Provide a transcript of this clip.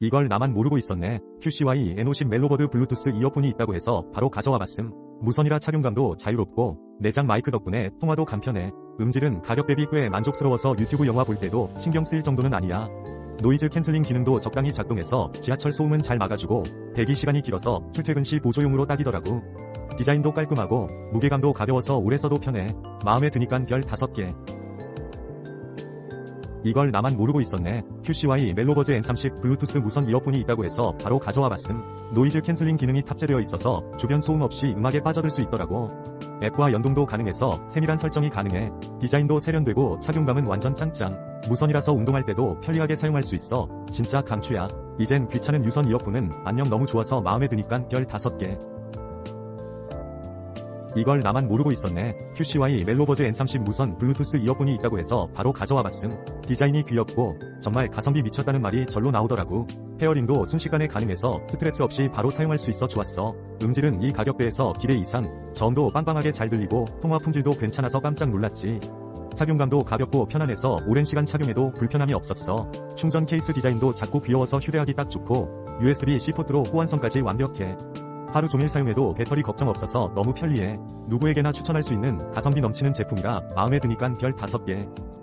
이걸 나만 모르고 있었네. QCY N50 멜로버드 블루투스 이어폰이 있다고 해서 바로 가져와 봤음. 무선이라 착용감도 자유롭고 내장 마이크 덕분에 통화도 간편해. 음질은 가격 대비 꽤 만족스러워서 유튜브 영화 볼 때도 신경 쓰일 정도는 아니야. 노이즈 캔슬링 기능도 적당히 작동해서 지하철 소음은 잘 막아주고 대기 시간이 길어서 출퇴근 시 보조용으로 딱이더라고. 디자인도 깔끔하고 무게감도 가벼워서 오래 써도 편해. 마음에 드니깐 별 5개. 이걸 나만 모르고 있었네. QCY 멜로버즈 N30 블루투스 무선 이어폰이 있다고 해서 바로 가져와 봤음. 노이즈 캔슬링 기능이 탑재되어 있어서 주변 소음 없이 음악에 빠져들 수 있더라고. 앱과 연동도 가능해서 세밀한 설정이 가능해. 디자인도 세련되고 착용감은 완전 짱짱. 무선이라서 운동할 때도 편리하게 사용할 수 있어. 진짜 강추야. 이젠 귀찮은 유선 이어폰은 안녕 너무 좋아서 마음에 드니깐 별 5개. 이걸 나만 모르고 있었네. QCY 멜로버즈 N30 무선 블루투스 이어폰이 있다고 해서 바로 가져와 봤음. 디자인이 귀엽고 정말 가성비 미쳤다는 말이 절로 나오더라고. 페어링도 순식간에 가능해서 스트레스 없이 바로 사용할 수 있어 좋았어. 음질은 이 가격대에서 기대 이상. 저음도 빵빵하게 잘 들리고 통화 품질도 괜찮아서 깜짝 놀랐지. 착용감도 가볍고 편안해서 오랜 시간 착용해도 불편함이 없었어. 충전 케이스 디자인도 작고 귀여워서 휴대하기 딱 좋고 USB-C 포트로 호환성까지 완벽해. 하루 종일 사용해도 배터리 걱정 없어서 너무 편리해. 누구에게나 추천할 수 있는 가성비 넘치는 제품이라 마음에 드니깐 별 5개.